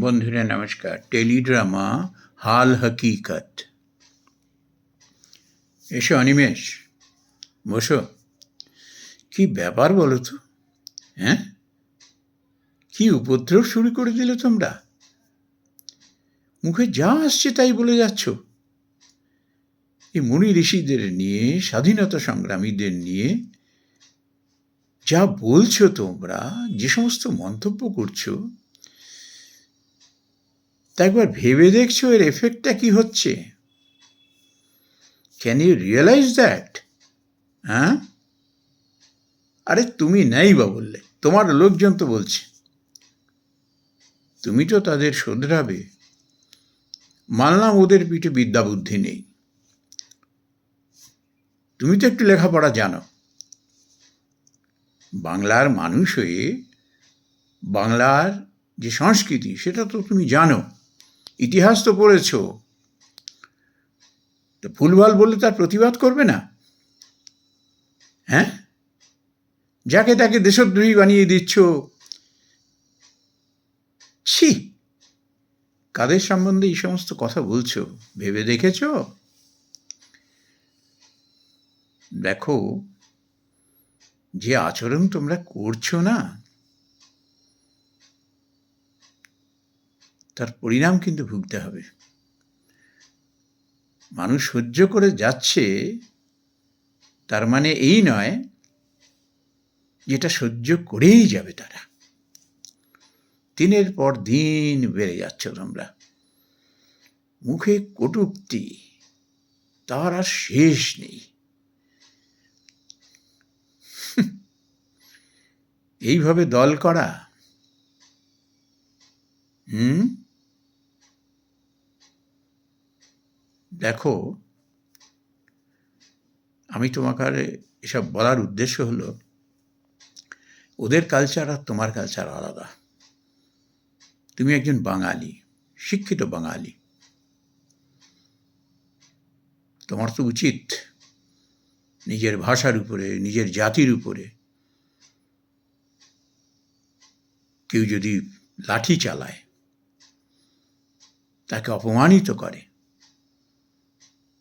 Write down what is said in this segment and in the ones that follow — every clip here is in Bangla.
বন্ধুরা, নমস্কার। টেলিড্রামা, হাল হকিকত। এসো অনিমেষ, বসো। কি ব্যাপার বলো তো? হ্যাঁ? কি উপদ্রব শুরু করে দিলে তোমরা? মুখে যা আসছে তাই বলে যাচ্ছ। এই মুনি ঋষিদের নিয়ে, স্বাধীনতা সংগ্রামীদের নিয়ে যা বলছো তোমরা, যে সমস্ত মন্তব্য করছ তা একবার ভেবে দেখছ এর এফেক্টটা কি হচ্ছে? ক্যান ইউ রিয়েলাইজ দ্যাট হ্যাঁ? আরে তুমি নেই বা বললে, তোমার লোকজন তো বলছে। তুমি তো তাদের শোধরাবে। মানলাম ওদের পিঠে বিদ্যা বুদ্ধি নেই। তুমি তো একটু লেখাপড়া জানো। বাংলার মানুষ হয়ে বাংলার যে সংস্কৃতি, সেটা তো তুমি জানো। ইতিহাস তো পড়েছ। তো ভুলভাল বললে তার প্রতিবাদ করবে না। হ্যাঁ? যাকে তাকে দেশদ্রোহী বানিয়ে দিচ্ছ। ছি! কাদের সম্বন্ধে এই সমস্ত কথা বলছো? ভেবে দেখেছ? দেখো, যে আচরণ তোমরা করছ না তার পরিণাম কিন্তু ভুগতে হবে। মানুষ সহ্য করে যাচ্ছে, তার মানে এই নয় যেটা সহ্য করেই যাবে তারা। দিনের পর দিন বেড়ে যাচ্ছ তোমরা। মুখে কটুক্তি, তার আর শেষ নেই। এইভাবে দল করা, হুম? দেখো, আমি তোমাকে এসব বলার উদ্দেশ্য হলো, ওদের কালচার আর তোমার কালচার আলাদা। তুমি একজন বাঙালি, শিক্ষিত বাঙালি। তোমার তো উচিত নিজের ভাষার উপরে, নিজের জাতির উপরে। কেউ যদি লাঠি চালায়, তাকে অপমানিত করে।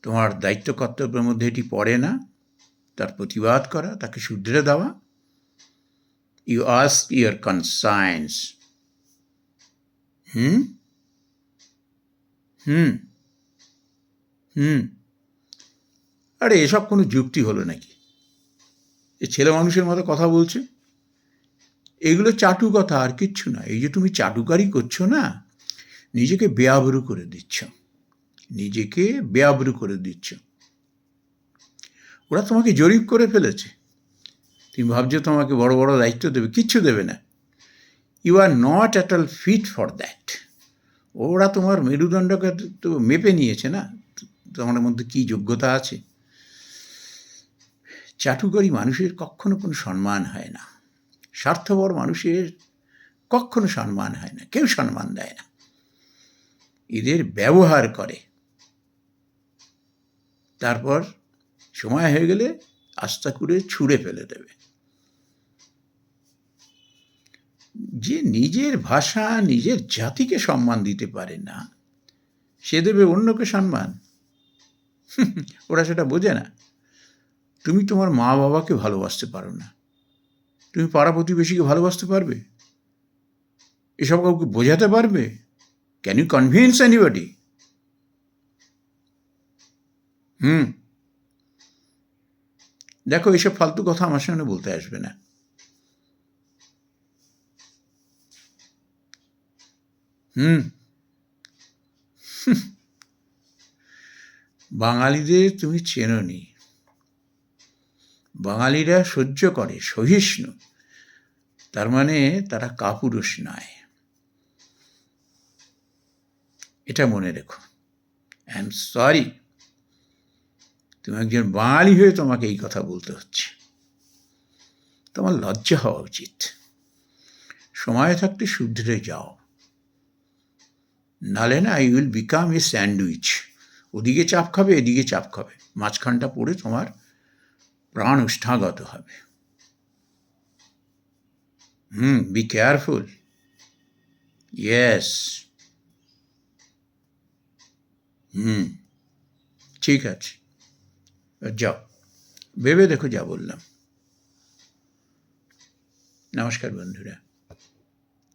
তোমার দায়িত্ব কর্তব্যের মধ্যে এটি পড়ে না, তার প্রতিবাদ করা, তাকে শুধরে দেওয়া। You ask your conscience hmm? Hmm? Hmm? আরে, এসব কোনো যুক্তি হলো নাকি? এ ছেলে মানুষের মতো কথা বলছে? এগুলো চাটু কথা আর কিচ্ছু না। এই যে তুমি চাটুকারি করছ না, নিজেকে বেআবরু করে দিচ্ছ। নিজেকে বেআবরু করে দিচ্ছ। ওরা তোমাকে জরিপ করে ফেলেছে। তুমি ভাবছ তোমাকে বড় বড় দায়িত্ব দেবে, কিচ্ছু দেবে না। You are not at all fit for that ওরা তোমার মেরুদণ্ডকে তো মেপে নিয়েছে না? তোমার মধ্যে কী যোগ্যতা আছে? চাটুকারী মানুষের কখনো কোনো সম্মান হয় না। স্বার্থপর মানুষের কখনো সম্মান হয় না। কেউ সম্মান দেয় না। এদের ব্যবহার করে। তারপর সময় হয়ে গেলে আস্থা করে ছুঁড়ে ফেলে দেবে। যে নিজের ভাষা, নিজের জাতিকে সম্মান দিতে পারে না, সে দেবে অন্যকে সম্মান। ওরা সেটা বোঝে না। তুমি তোমার মা বাবাকে ভালোবাসতে পারো না। তুমি পাড়া প্রতিবেশীকে ভালোবাসতে পারবে? এসব কাউকে বোঝাতে পারবে? Can you convince anybody hmm. দেখো, এইসব ফালতু কথা আমার সামনে বলতে আসবে না। হুম। বাঙালিদের তুমি চেননি। বাঙালিরা সহ্য করে, সহিষ্ণু। তার মানে তারা কাপুরুষ নয়। এটা মনে রেখো। আই এম সরি তুমি একজন বাঙালি হয়ে তোমাকে এই কথা বলতে হচ্ছে। তোমার লজ্জা হওয়া উচিত। সময় থাকতে শুধরে যাও। নালে না I will become a sandwich ওদিকে চাপ খাবে, এদিকে চাপ খাবে। মাঝখানটা পড়ে তোমার প্রাণ উষ্ঠাগত হবে। হুম বি কেয়ারফুল ইয়েস হুম, ঠিক আছে। যাও। ভেবে দেখো যা বললাম। নমস্কার বন্ধুরা।